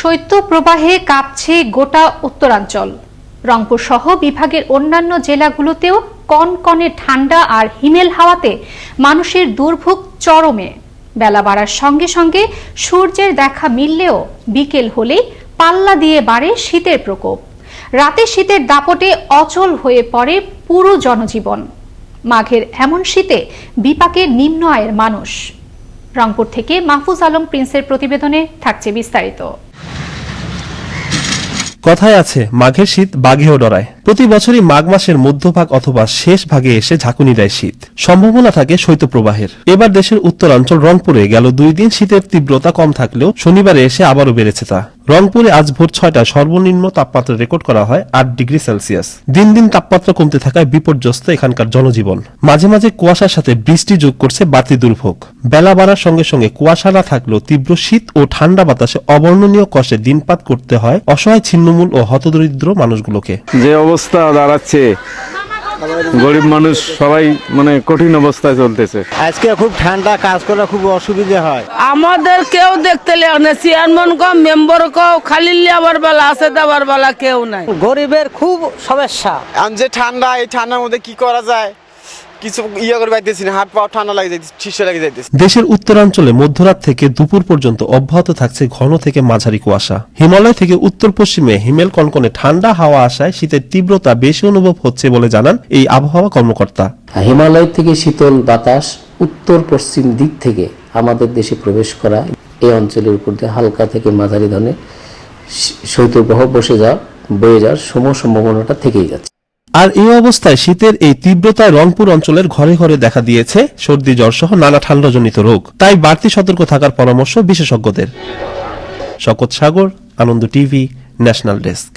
শৈত্য প্রবাহে কাঁপছে গোটা উত্তরাঞ্চল। রংপুর সহ বিভাগের অন্যান্য জেলাগুলোতেও কনকনে ঠান্ডা আর হিমেল হাওয়াতে মানুষের দুর্ভোগ চরমে। বেলা বাড়ার সঙ্গে সঙ্গে সূর্যের দেখা মিললেও বিকেল হলেই পাল্লা দিয়ে বাড়ে শীতের প্রকোপ। রাতে শীতের দাপটে অচল হয়ে পড়ে পুরো জনজীবন। মাঘের এমন শীতে বিপাকে নিম্ন আয়ের মানুষ। রংপুর থেকে মাহফুজ আলম প্রিন্সের প্রতিবেদনে থাকছে বিস্তারিত। কথায় আছে, মাঘের শীত বাঘেও ডরায়। প্রতি বছরই মাঘ মাসের মধ্যভাগ অথবা শেষ ভাগে এসে ঝাঁকুনি দেয় শীত। সম্ভাবনা থাকে শৈত্যপ্রবাহের। এবার দেশের উত্তরাঞ্চল রংপুরে গেল দুই দিন শীতের তীব্রতা কম থাকলেও শনিবারে এসে আবারও বেড়েছে তা। রংপুরে আজ ভোর ছয়টা সর্বনিম্ন তাপমাত্রা রেকর্ড করা হয় আট ডিগ্রি সেলসিয়াস। দিন দিন তাপমাত্রা কমতে থাকায় বিপর্যস্ত এখানকার জনজীবন। মাঝে মাঝে কুয়াশার সাথে বৃষ্টি যোগ করছে বাড়তি দুর্ভোগ। বেলা বাড়ার সঙ্গে সঙ্গে কুয়াশা না থাকলেও তীব্র শীত ও ঠান্ডা বাতাসে অবর্ণনীয় কষ্টে দিনপাত করতে হয় অসহায় ছিন্নমূল ও হতদরিদ্র মানুষগুলোকে। যে অবস্থা দাঁড়াচ্ছে গরিব মানুষ সবাই মানে কঠিন অবস্থায় চলতেছে। আজকে খুব ঠান্ডা কাজ করা খুব অসুবিধা হয়। আমাদের কেউ দেখতে লেগে না চেয়ারম্যান কম মেম্বার কও খালি লেবার বেলা আছে দেবার বেলা কেউ নাই। গরিবের খুব সমস্যা। আমি যে ঠান্ডা এই ঠান্ডার মধ্যে কি করা যায়? কিছু ইয়ে করে পাইতেছি না হাত পাও ঠান্ডা লাগে যাইতেছে শীর্ষে লাগে যাইতেছে। দেশের উত্তরাঞ্চলে মধ্যরাত থেকে দুপুর পর্যন্ত অব্যাহত থাকছে ঘন থেকে মাঝারি কুয়াশা। হিমালয় থেকে উত্তর পশ্চিমে হিমেল কনকনে ঠান্ডা হাওয়া আসায় শীতের তীব্রতা বেশি অনুভব হচ্ছে বলে জানান এই আবহাওয়া কর্মকর্তা। হিমালয় থেকে শীতল বাতাস উত্তর পশ্চিম দিক থেকে আমাদের দেশে প্রবেশ করা এই অঞ্চলের উপর দিয়ে হালকা থেকে মাঝারি ধরনের শৈত্যপ্রবাহ বসে যাওয়া বয়ে যাওয়ার সম সম্ভাবনাটা থেকেই যাচ্ছে। আর এই অবস্থায় শীতের এই তীব্রতায় রংপুর অঞ্চলের ঘরে ঘরে দেখা দিয়েছে সর্দি, জ্বর সহ নানা ঠান্ডাজনিত রোগ। তাই বাড়তি সতর্ক থাকার পরামর্শ বিশেষজ্ঞদের। শকত Sagar, Ananda TV, national desk.